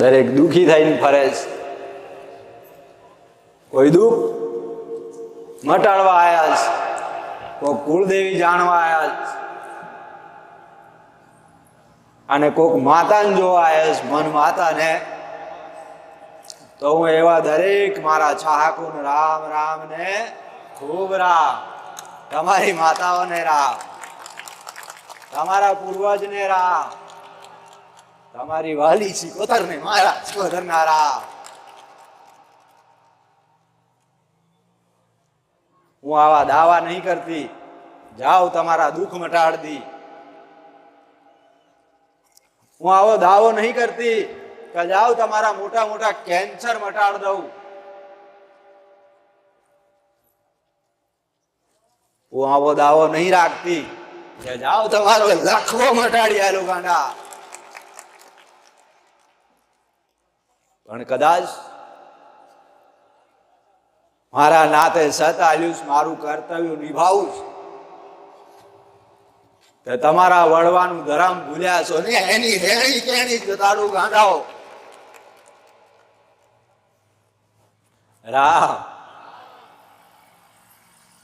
દરેક દુઃખી થઈને ફરે છે. કોઈ દુઃખ મટાડવા આવ્યા છે. કોઈ કુળદેવી જાણવા આવ્યા છે. અને કોક માતાને જોવા આવ્યા છે મન માતાને. તો હું એવા દરેક મારા ચાહકોને રામ રામ ને ખૂબ રામ. તમારી માતાઓને રામ. તમારા પૂર્વજને રામ. તમારી વાલી સિકોતરને મારા સિકોતરના રામ હું આવા દાવા નહીં કરતી. જાઓ તમારા દુઃખ મટાડતી. હું આવો દાવો નહીં કરતી કે જાઓ તમારા મોટા મોટા કેન્સર મટાડ દઉં. હું આવો દાવો નહીં રાખતી. કે જાઓ તમારો લાખો મટાડી આલો ગાંડા પણ કદાચ મારા નાતે સત આલ્યું મારું કર્તવ્ય નિભાવું છે. તમારા વળવાનું ધરામ ભૂલ્યા છો ને, એની હેણી કેણી જતાડું ગાંધાઓ રામ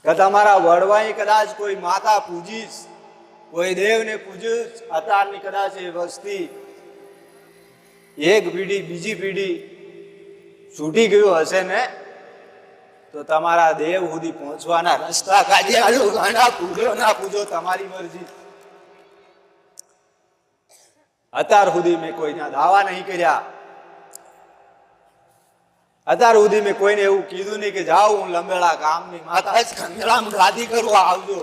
કે તમારા વડવાઈ કદાચ કોઈ માતા પૂજીશ, કોઈ દેવને પૂજીશ અત્યારની કદાચ એ વસ્તી એક પીઢી, બીજી પીઢી છૂટી ગયું હશે ને, તો તમારા દેવ સુધી પહોંચવાના રસ્તા કાઢી ગાંડા પૂજો, ના પૂજો, તમારી મરજી. અત્યાર સુધી મેં કોઈના દાવા નહીં કર્યા. અત્યાર સુધી મેં કોઈને એવું કીધું નહીં કે જાઓ, હું લંબેડા ગામની માતા કંદરામ ગાદી કરવા આવજો.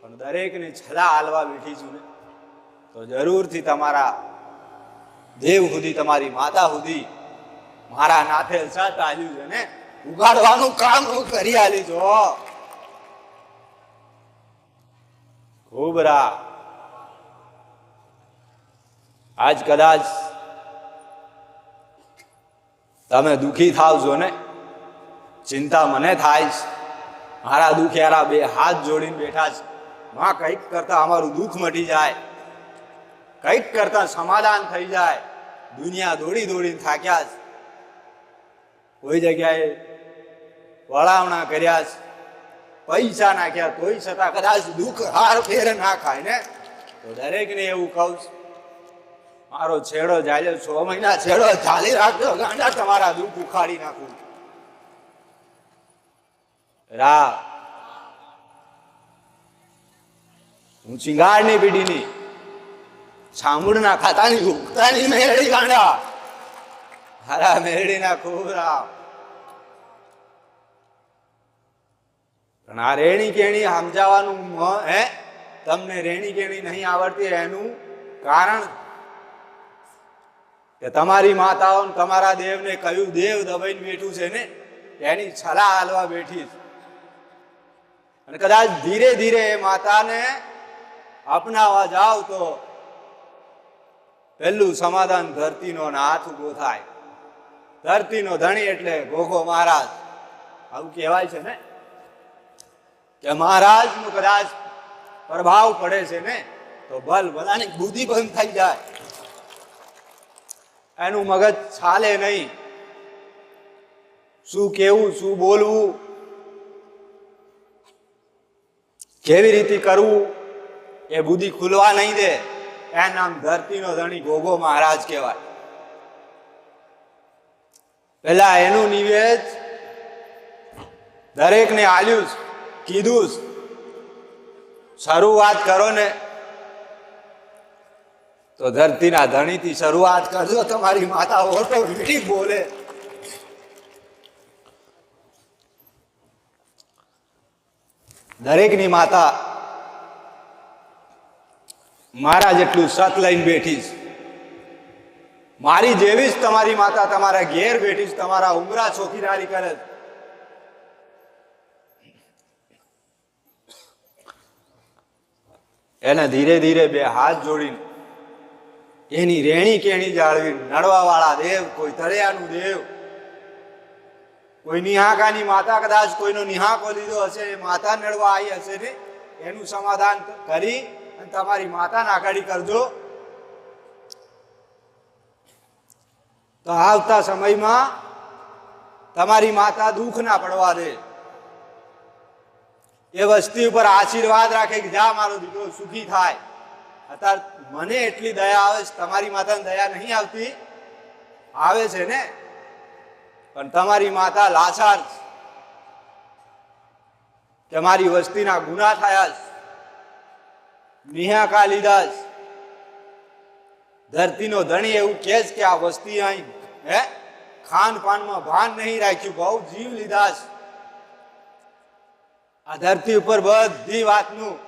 પણ દરેકને છલા હાલવા બેઠી છું ને, તો જરૂરથી તમારા દેવ સુધી તમારી માતા સુધી મારા નાથે સત આવ્યું છે ને? ઉગાડવાનું કામ હું કરી આલી છો. ખૂબ રા આજ કદાચ તમે દુખી થાવ છો ને? ચિંતા મને થાય છે. મારા દુખિયારા બે હાથ જોડીને બેઠા છે. માં કંઈક કરતા અમારું દુઃખ મટી જાય. કંઈક કરતા સમાધાન થઈ જાય. દુનિયા દોડી દોડીને થાક્યા છે. કોઈ જગ્યાએ વળાવણા કર્યા છે. પૈસા નાખ્યા, તોય છતાં કદાચ દુઃખ હાર ફેર ના ખાય ને? તો દરેકને એવું કહું છું, મારો છેડો જાય છ મહિના છેડો ચાલી રાખજો, ગાંડા તમારા દુઃખ ઉખાડી નાખું. રા હું ચિંગાળની પીઢીની. છામુડના ખાતાની ઉગતાની મેળી ગાંડા. હારા મેરડીના ખૂબ રામ પણ આ રેણી કેણી સમજાવવાનું હે? તમને રેણી કેણી નહીં આવડતી એનું કારણ કે તમારી માતાઓ તમારા દેવને કયું દેવ દબાઈને બેઠું છે ને, એની છલા હાલવા બેઠી અને કદાચ ધીરે ધીરે એ માતાને અપનાવા જાવ તો પહેલું સમાધાન ધરતીનો હાથ ઊભો થાય. ધરતીનો ધણી એટલે ગોગો મહારાજ. આવું કહેવાય છે ને? કે મહારાજનું કદાચ પ્રભાવ પડે છે ને, તો ભલ બધાની બુદ્ધિ બંધ થઈ જાય. એનું મગજ ચાલે નહીં. શું કેવું, શું બોલવું? કેવી રીતે કરવું? એ બુદ્ધિ ખુલવા નહીં દે. એ નામ ધરતીનો ધણી ગોગો મહારાજ કહેવાય. પેલા એનું નિવેદ દરેકને આલ્યું કીધું શરૂઆત કરો ને. તો ધરતીના ધણીથી શરૂઆત કરજો, તમારી માતા ઓટોમેટિક બોલે. દરેકની માતા મારા જેટલું સત લઈને બેઠીશ મારી જેવી જ તમારી માતા તમારા ઘેર બેઠી તમારા ઉમરા ચોકીદારી કરે એને ધીરે ધીરે બે હાથ જોડીને એની રેણી કેણી જાળવી નડવા વાળા દેવ, કોઈ તળિયાનું દેવ, કોઈ નિહાકાની માતા કદાચ કોઈનો નિહાકો લીધો હશે, એ માતા નડવા આવી હશે ને, એનું સમાધાન કરી તમારી માતાને આગાડી કરજો. તો આવતા સમયમાં તમારી માતા દુઃખ ના પડવા દે. એ વસ્તી ઉપર આશીર્વાદ રાખે કે જા, મારો દીકરો સુખી થાય. અત્યારે મને એટલી દયા આવે છે, તમારી માતાને દયા નહીં આવતી. આવે છે ને? પણ તમારી માતા લાચાર છે. કે મારી વસ્તીના ગુના થયા છે. નિહાકા કાલિદાસ, ધરતીનો ધણી એવું કહે છે કે આ વસ્તી અહીં, હે? ખાન પાનમાં ભાન નહીં રાખ્યું, બહુ જીવ લીધા આ ધરતી ઉપર બધી વાતનું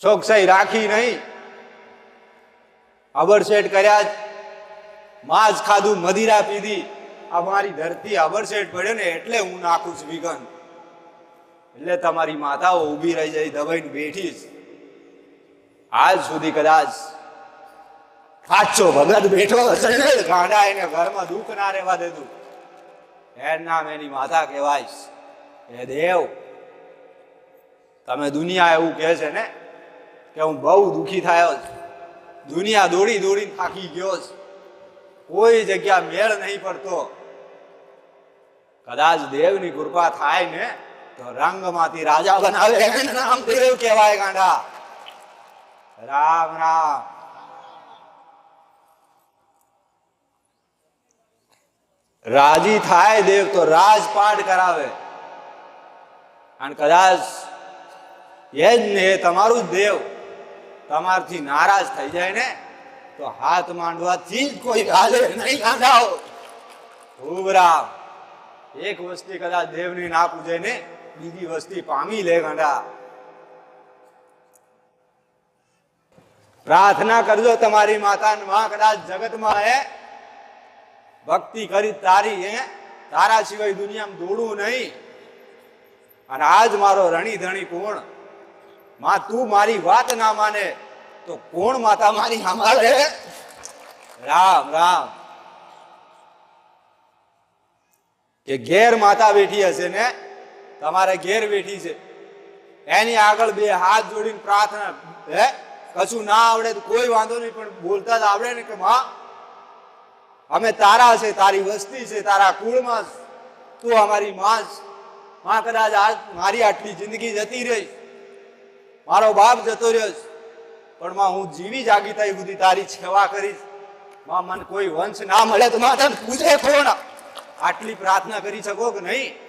ચોકસાઈ રાખી નહીં. અબરસેટ કર્યા માંસ ખાધું મદિરા પીધી. આ મારી ધરતી અબરસેટ પડ્યો ને એટલે હું નાખું છું વિગન એટલે તમારી માતાઓ ઊભી રહી જાય, દબાઈને બેઠી જ. આજ સુધી કદાચ સાચો ભગત બેઠો હશે ગાંડા એને ઘરમાં દુઃખ ના રહેવા દેતું. એર નામ એની માતા કહેવાય એ દેવ, તમે દુનિયા એવું કહે છે ને કે હું બહુ દુઃખી થયો છું. દુનિયા દોડી દોડી થાકી ગયો છે. કોઈ જગ્યા મેળ નહીં પડતો. કદાચ દેવની કૃપા થાય ને તો રંગમાંથી રાજા બનાવે એનું નામ દેવ કહેવાય ગાંડા? રામ રામ. રાજી થાય દેવ તો રાજપાટ કરાવે. અને કદાચ એ જ ને તમારું દેવ તમારથી નારાજ થઈ જાય ને, તો હાથ માંડવાથી જ કોઈ હાલે નહીં ગાંડાઓ. ખૂબ રામ. એક વસ્તી કદાચ દેવની ના પૂજે ને બીજી વસ્તી પામી લે ગાંડા. પ્રાર્થના કરજો તમારી માતા માં કદાચ જગતમાં હે, ભક્તિ કરી તારી હે, તારા સિવાય દુનિયામાં દોડવું નહીં. અને આજ મારો રણી ધણી કોણ? માં, તું મારી વાત ના માને, તો કોણ માતા મારી સાંભળે રામ રામ. કે ઘેર માતા બેઠી હશે ને તમારે ઘેર બેઠી છે. એની આગળ બે હાથ જોડીને પ્રાર્થના. હે? કશું ના આવડે તો કોઈ વાંધો નહીં, પણ બોલતા જ આવડે ને કે માં, અમે તારા છે, તારી વસ્તી છે, તારા કુળમાં તું અમારી માં. માં કદાચ આ મારી આટલી જિંદગી જતી રહી. મારો બાપ જતો રહ્યો છે. પણ માં, હું જીવી જાગી ત્યાં સુધી તારી સેવા કરીશ. માં, મને કોઈ વંશ ના મળે તો માં તને પૂછે કોણ આટલી પ્રાર્થના કરી શકો કે નહીં?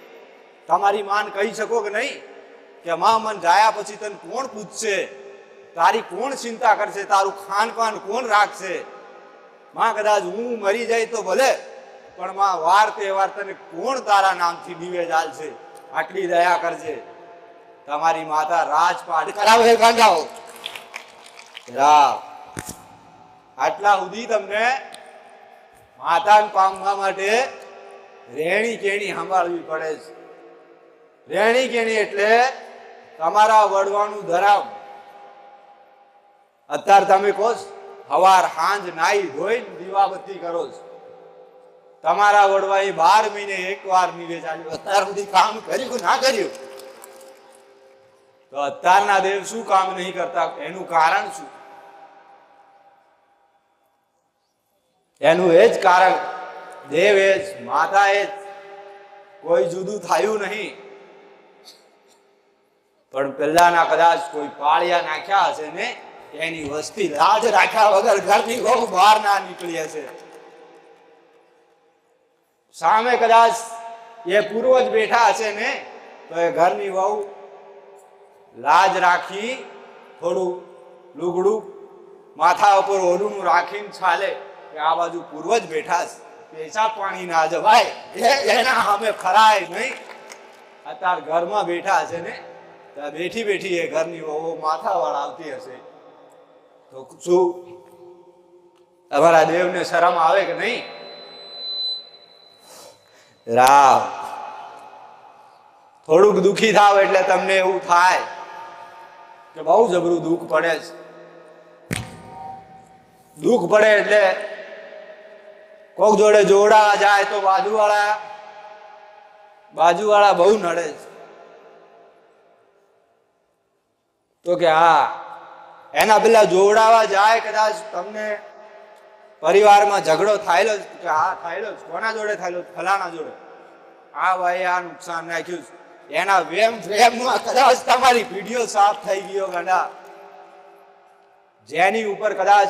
તમારી માન કહી શકો કે નહીં? કે માં મન જાયા પછી તને કોણ પૂછશે? તારી કોણ ચિંતા કરશે? તારું ખાનપાન કોણ રાખશે? માં કદાચ હું મરી જાય તો ભલે, પણ માં વાર તહેવાર તને કોણ તારા નામથી દીવે ચાલશે? આટલી દયા કરજે. તમારી માતા રાજપાટ કરાવે ગાંડાઓ રામ આટલા સુધી તમને માતાને પામવા માટે રેણી કેણી સંભાળવી પડે છે. રેણી કેણી એટલે તમારા વડવાનું ધરામ અત્યારે તમે કહો હવાર હાંજ નાઈ ધોઈ દીવાબત્તી કરો છો. તમારા વડવા એ બાર મહિને એક વાર નીવે ચાલ્યું અત્યાર સુધી કામ કર્યું ના કર્યું? તો અત્યારના દેવ શું કામ નહીં કરતા? એનું કારણ શું? એનું એ જ કારણ, દેવ એ જ, માતા એ જ. કોઈ જુદું થયું નહીં. પણ પહેલાના કદાચ કોઈ પાળિયા નાખ્યા હશે ને, એની વસ્તી લાજ રાખ્યા વગર ઘરની બહુ બહાર ના નીકળી હશે. સામે કદાચ એ પૂર્વજ બેઠા હશે ને, તો એ ઘરની વહુ લાજ રાખી થોડું લુગડું માથા ઉપર ઓલું રાખીને ચાલે કે આ બાજુ પૂર્વજ બેઠા છે. પેશાબ પાણી ના જવાય. એના સામે ખરાય નહીં. અત્યારે ઘરમાં બેઠા છે ને બેઠી બેઠી એ ઘરની વહુ માથાવાળા આવતી હશે. તો શું? તમારા દેવને શરમ આવે કે નહીં? રામ. થોડુંક દુઃખી થાવ એટલે તમને એવું થાય કે બહુ જબરું દુઃખ પડે છે. દુઃખ પડે એટલે કોક જોડે જોડાવા જાય તો બાજુવાળા બાજુવાળા બહુ નડે છે. તો કે હા, એના પેલા જોવડાવા જાય કદાચ તમને પરિવારમાં ઝઘડો થાયેલો જ, કે હા, થયેલો જ. કોના જોડે થાયેલો? ફલાણા જોડે. આ ભાઈ આ નુકસાન નાખ્યું. એના વેમ ફ્રેમમાં કદાચ તમારી વીડિયો સાફ થઈ ગયો ગંડા. જેની ઉપર કદાચ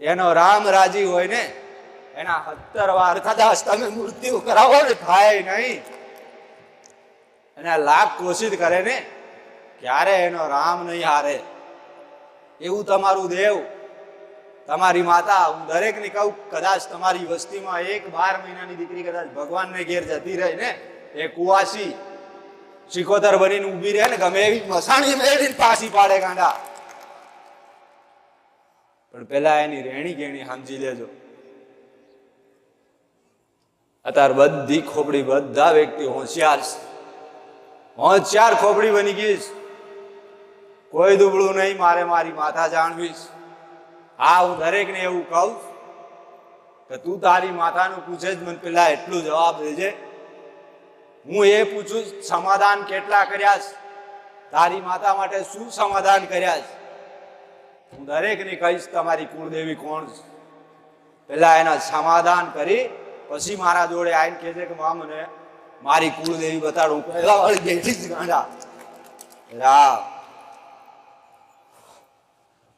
એનો રામ રાજી હોય ને, એના સત્તર વાર કદાચ તમે મૃત્યુ કરાવો ને, થાય નહીં. એના લાભ કોશિશ કરે ને ક્યારે એનો રામ નહીં હારે? એવું તમારું દેવ. તમારી માતા, હું દરેકને કહું, કદાચ તમારી વસ્તીમાં એક બાર મહિનાની દીકરી કદાચ ભગવાનને ઘેર જતી રહે ને, એ કુવાસી શીખોતર બનીને ઊભી રહે ને, ગમે એવી મસાણી મેળવીને પાછી પાડે ગાંડા. પણ પેલા એની રેણી ગેણી સમજી લેજો. અત્યારે બધી ખોપડી બધા વ્યક્તિ હોશિયાર છે. હોશિયાર ખોપડી બની ગઈ છે. કોઈ દુબળું નહીં મારે મારી માતા જાણવીશ હા હું દરેકને એવું કહું કે તું તારી માતાનું પૂછે જ મને પેલા એટલું જવાબ દેજે. હું એ પૂછું છું, સમાધાન કેટલા કર્યા છે? તારી માતા માટે શું સમાધાન કર્યા છે? હું દરેકને કહીશ તમારી કુળદેવી કોણ છે? પેલા એના સમાધાન કરી પછી મારા જોડે આવીને કહેજે કે મા મને મારી કુળદેવી બતાડું. પહેલા વાળી બેઠી જ ગાંડા. રામ.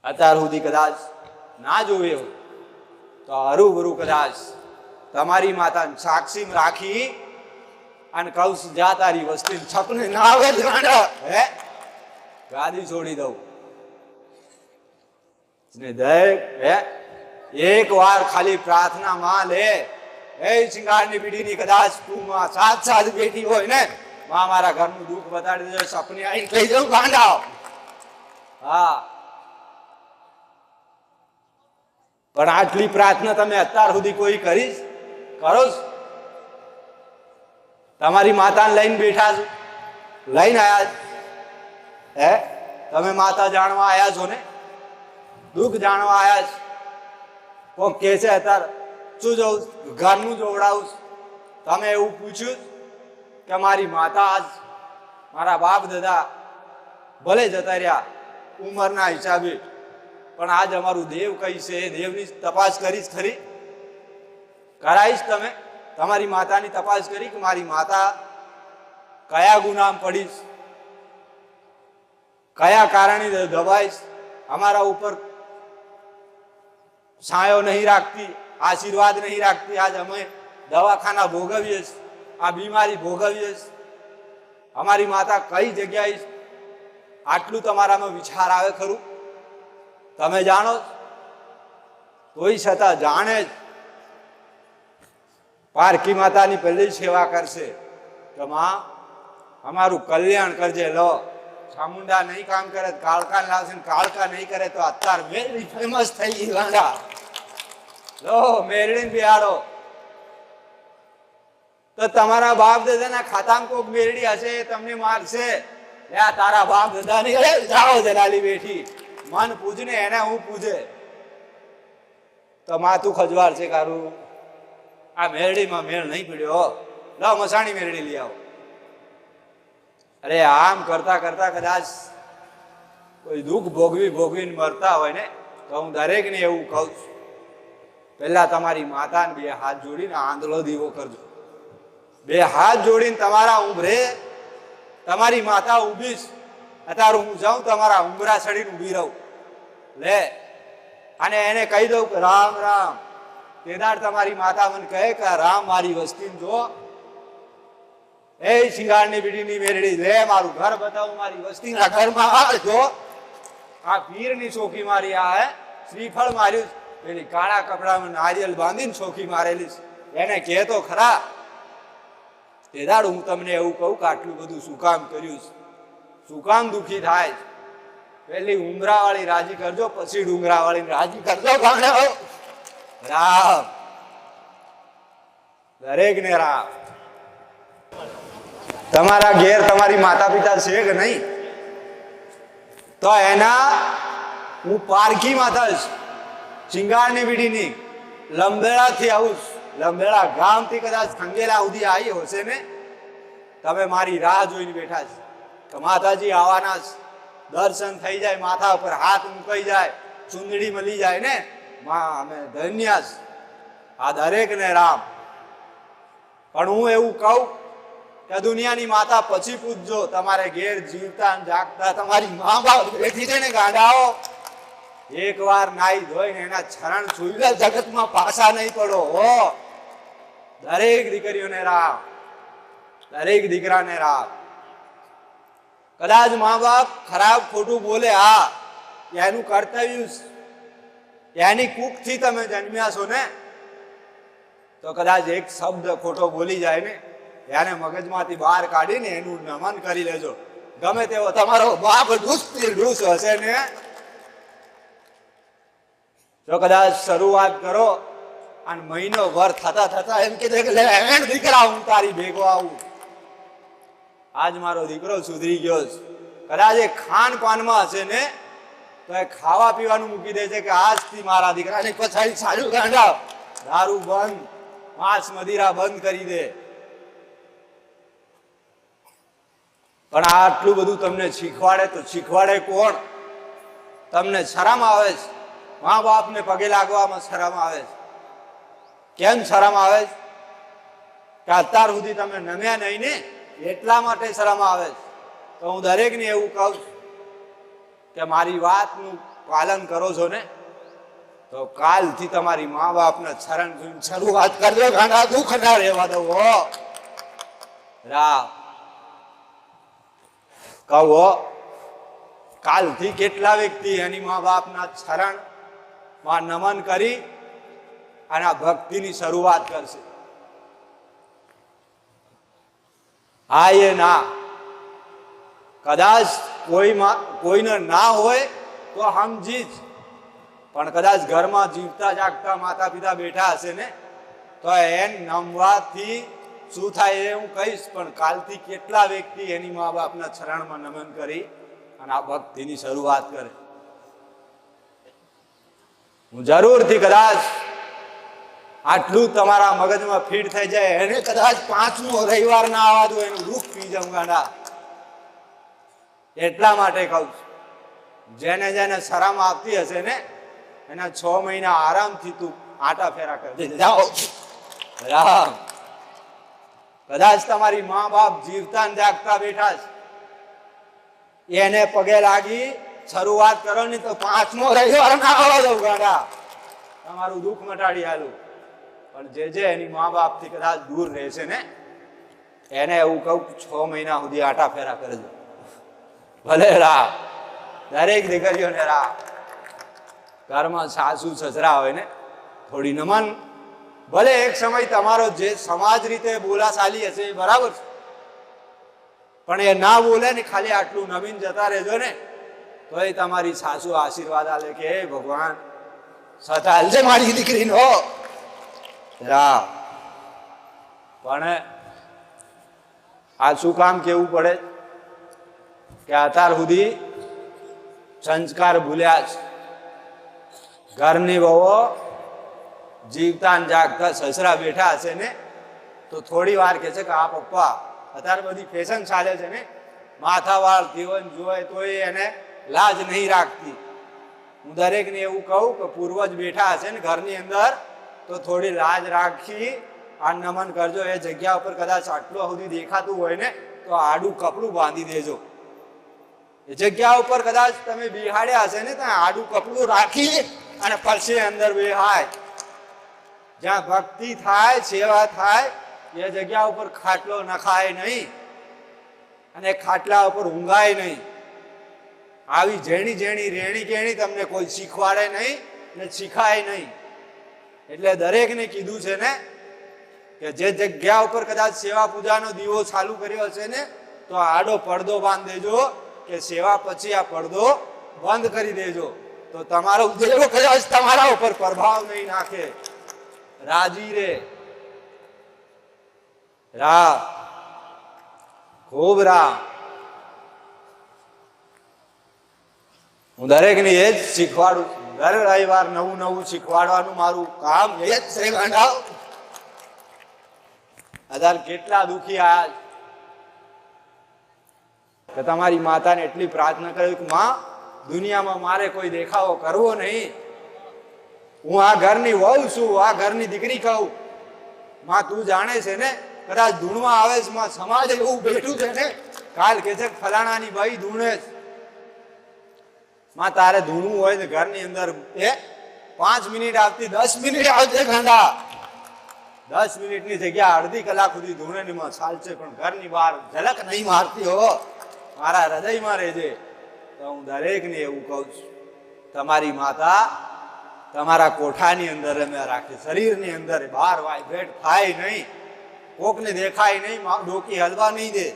અત્યાર સુધી કદાચ ના જોવે હોય, તો હરુભરુ કદાચ તમારી માતાને સાક્ષી રાખી અને કહું જા તારી વસ્તી છપને ના આવે હે? ગાદી છોડી દઉં. ને દરેક હે? એક વાર ખાલી પ્રાર્થના માં લે. હે શિંગારની પીઢીની કદાચ તું માં સાત સાત બેઠી હોય ને, માં મારા ઘરનું દુઃખ બતાડી દેજો, સપને આવી કહી દઉં ગાંડા હા. પણ આટલી પ્રાર્થના તમે અત્યાર સુધી કોઈ કરી છે? કરો તમારી માતાને લઈને બેઠા છો. લઈને આયા હે? તમે માતા જાણવા આયા છો ને? દુઃખ જાણવા આયા છે. કોક કે છે અત્યારે, શું જવું ઘરનું જોવડાવું તમે એવું પૂછ્યું કે મારી માતા આજ મારા બાપ દાદા ભલે જતા રહ્યા, ઉંમરના હિસાબે પણ આજ અમારું દેવ કઈ છે, દેવની તપાસ કરીશ ખરી? કરાઈશ તમે? તમારી માતાની તપાસ કરી કે મારી માતા કયા ગુનામ પડીશ? કયા કારણે દબાઈશ? અમારા ઉપર સાયો નહીં રાખતી, આશીર્વાદ નહીં રાખતી, આજ અમે દવાખાના ભોગવીએ આ બીમારી ભોગવીએ અમારી માતા કઈ જગ્યાએ આટલું તમારામાં વિચાર આવે ખરું? તમે જાણો તોય છતાં જાણે જ. પારકી માતાની પહેલી સેવા કરશે. કે અમારું કલ્યાણ કરજે, લો. ચામુંડા નહીં કામ કરે, કાળકા લાવશે કાળકા નહીં કરે તો અત્યાર મેરડી ફેમસ થઈ ગઈ વાંડા લો મેરડી બિહાડો. તો તમારા બાપ દાદાના ખાતામાં કોક મેરડી હશે તમને મારશે. તારા બાપ દાદાની ની જાઓ જલાલી બેઠી. મન પૂજને એને હું પૂજે. તો માથું ખજવાર છે કારું? આ મેરડીમાં મેળ નહીં પીડ્યો. લો, મસાણી મેરડી લઈ આવો. અરે, આમ કરતા કરતા કદાચ કોઈ દુઃખ ભોગવી ભોગવીને મરતા હોય ને, તો હું દરેકને એવું કહું છું. પહેલા તમારી માતાને બે હાથ જોડીને આંધળો દીવો કરજો. બે હાથ જોડીને તમારા ઉભરે, તમારી માતા ઊભી છે અત્યારે હું જાઉં, તમારા ઉમરા ચડીને ઊભી રહું. લે, અને એને કહી દઉં કે, રામ રામ. કેદાર તમારી માતા મને કહે કે, રામ, મારી વસ્તી જો. એ શિંગારની બીડીની મેરડી, લે, મારું ઘર બતાવું, મારી વસ્તીના ઘરમાં જો. આ પીરની ચોખી મારી, આ, હે, શ્રીફળ માર્યું. પેલી કાળા કપડામાં નારિયેલ બાંધીને ચોખી મારેલી એને કહેતો ખરા. તેદાડ હું તમને એવું કહું કે આટલું બધું શું કામ કર્યું છે? શું કામ દુખી થાય પેલી ઉમરા વાળી રાજી કરજો, પછી ડુંગરા વાળી રાજી કરજો કોને રામ. દરેક ને રામ. તમારા ઘેર તમારી માતા પિતા છે કે નહીં? તો એના, હું પારખી માતા છું ચિંગારની બીડીની લંબેડાથી આવું. લંબેડા ગામથી કદાચ ખંગેલા સુધી આવી હશે ને? તમે મારી રાહ જોઈને બેઠા છે. કે માતાજી આવવાના દર્શન થઈ જાય, માથા ઉપર હાથ મુકાઈ જાય, ચુંદડી મળી જાય ને? માં અમે ધન્ય આ દરેક ને રામ. પણ હું એવું કહું કે દુનિયાની માતા પછી પૂછજો તમારે ઘેર જીવતા જાગતા તમારી મા બાપ બેઠી છે ને ગાંડાઓ. એક વાર નાઈ ધોઈને એના છરણ છુઈલા જગતમાં પાછા નહીં પડો, હો. દરેક દીકરીઓને રામ. દરેક દીકરાને રામ. કદાચ મા બાપ ખરાબ ખોટું બોલે, હા, એનું કર્તવ્ય એની કૂકથી તમે જન્મ્યા છો ને? તો કદાચ એક શબ્દ ખોટો બોલી જાય ને, એને મગજમાંથી બહાર કાઢીને એનું નમન કરી લેજો. ગમે તેવો તમારો બાપ ઢૂસથી ઢૂસ હશે ને? જો કદાચ શરૂઆત કરો, અને મહિનો ભર થતા થતા એમ કીધે કે, લે દીકરા, હું તારી ભેગો આવું. આજ મારો દીકરો સુધરી ગયો છે. કદાચ એ ખાન પાનમાં હશે ને, તો એ ખાવા પીવાનું મૂકી દે છે કે આજથી મારા દીકરાને પછાડી સારું ગાંડા. દારૂ બંધ, માંસ મદિરા બંધ કરી દે. પણ આટલું બધું તમને શીખવાડે તો શીખવાડે કોણ? તમને શરમ આવે છે? મા બાપને પગે લાગવામાં શરમ આવે છે? કેમ શરમ આવે છે? કે અત્યાર સુધી તમે નમ્યા નહીં ને? એટલા માટે શરમ આવે છે. તો હું દરેકને એવું કહું છું કે મારી વાતનું પાલન કરો છો ને, તો કાલથી તમારી મા બાપને શરણ શરૂઆત કરજો ઘણા દુઃખ ના રહેવા દો, હો. રા કહો કાલથી કેટલા વ્યક્તિ એની મા બાપના શરણમાં નમન કરી અને ભક્તિની શરૂઆત કરશે. હા એ ના. કદાચ કોઈમાં કોઈને ના હોય તો સમજી જ પણ કદાચ ઘરમાં જીવતા જાગતા માતા પિતા બેઠા હશે ને, તો એન નમવાથી શું થાય એ હું કહીશ, પણ કાલથી કેટલા વ્યક્તિ એની મા બાપના ચરણમાં નમન કરી અને આ ભક્તિની શરૂઆત કરે. હું જરૂરથી કદાચ આટલું તમારા મગજમાં ફીટ થઈ જાય, એને કદાચ પાંચમો રવિવાર ના આવવા દો, એનું દુઃખ પી જાઉં ગાંડા. એટલા માટે કહું છું. જેને જેને શરમ આવતી હશે ને, એના છ મહિના આરામથી તું આટા ફેરા કરી દે જાઓ. રામ. કદાચ તમારી મા બાપ જીવતા જાગતા બેઠા છે. એને પગે લાગી શરૂઆત કરો ને તો પાંચમો રવિવાર ના આવવા દઉં ગાડા. તમારું દુઃખ મટાડી આલું. પણ જે જે એની મા બાપથી કદાચ દૂર રહેશે ને, એને એવું કહું છ મહિના સુધી આટા ફેરા કરજો. ભલે રા દરેક દીકરીઓને રા ઘરમાં સાસુ સસરા હોય ને, થોડી નમન ભલે એક સમય તમારો જે સમાજ રીતે બોલાશાલી હશે એ બરાબર છે. પણ એ ના બોલે ને ખાલી આટલું નવીન જતા રહેજો ને તો એ તમારી સાસુ આશીર્વાદ આલે કે, હે ભગવાન સતાલ છે મારી દીકરીનો. રા પણ આ શું કામ કેવું પડે? કે અત્યાર સુધી સંસ્કાર ભૂલ્યા છે ઘરની બહુ જીવતા જાગતા સસરા બેઠા હશે ને તો થોડી વાર કહે છે કે આ પપ્પા અત્યારે બધી ફેશન ચાલે છે ને માથા વાળ જીવન જોવે તો એને લાજ નહીં રાખતી. હું દરેકને એવું કહું કે પૂર્વજ બેઠા હશે ને ઘરની અંદર તો થોડી લાજ રાખી આ નમન કરજો. એ જગ્યા ઉપર કદાચ આટલું સુધી દેખાતું હોય ને, તો આડું કપડું બાંધી દેજો. એ જગ્યા ઉપર કદાચ તમે બિહાડ્યા હશે ને, ત્યાં આડું કપડું રાખી અને પછી અંદર બિહાય. જ્યાં ભક્તિ થાય, સેવા થાય, એ જગ્યા ઉપર ખાટલો નખાય નહીં અને ખાટલા ઉપર ઊંઘાય નહીં. આવી ઝેણી ઝેણી રેણી કેણી તમને કોઈ શીખવાડે નહીં ને શીખાય નહીં. એટલે દરેકને કીધું છે ને કે જે જગ્યા ઉપર કદાચ સેવા પૂજાનો દીવો ચાલુ કર્યો હશે ને, તો આડો પડદો બાંધ દેજો કે સેવા પછી આ પડદો બંધ કરી દેજો. તો તમારો દેવો કદાચ તમારા ઉપર પ્રભાવ નહીં નાખે. રાજી રે. રા ખૂબ રા હું દરેકને એ જ શીખવાડું છું. દર રવિવાર નવું નવું શીખવાડવાનું મારું કામ એ છે ગાંડા. અત્યારે કેટલા દુખી આ કે તમારી માતાને એટલી પ્રાર્થના કરી કે માં, દુનિયામાં મારે કોઈ દેખાવો કરવો નહીં. હું આ ઘરની વહુ છું, આ ઘરની દીકરી કહું માં, તું જાણે છે ને, કદાચ ધૂણમાં આવે છે, માં, સમાજ એવું બેઠું છે ને. કાલ કે છે ફલાણાની ભાઈ ધૂણે છે. માં તારે ધૂણવું હોય ને ઘરની અંદર એ પાંચ મિનિટ આવતી, દસ મિનિટ આવશે ગાંડા. દસ મિનિટની જગ્યા અડધી કલાક સુધી ધૂણે ની ચાલશે, પણ ઘરની બહાર ઝલક નહીં મારતી હો. મારા હૃદયમાં રહેજે. તો હું દરેકને એવું કહું છું. તમારી માતા તમારા કોઠાની અંદર અમે રાખે શરીરની અંદર બહાર વાઇબ્રેટ થાય નહીં. કોકને દેખાય નહીં ડોકી હલવા નહીં દે.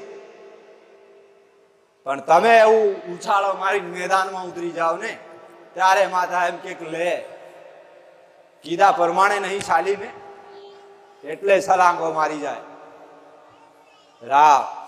પણ તમે એવું ઉછાળો મારી મેદાનમાં ઉતરી જાઓ ને, ત્યારે માતા એમ કે લે, કીધા પ્રમાણે નહીં ચાલી ને એટલે સલાંગો મારી જાય. રામ.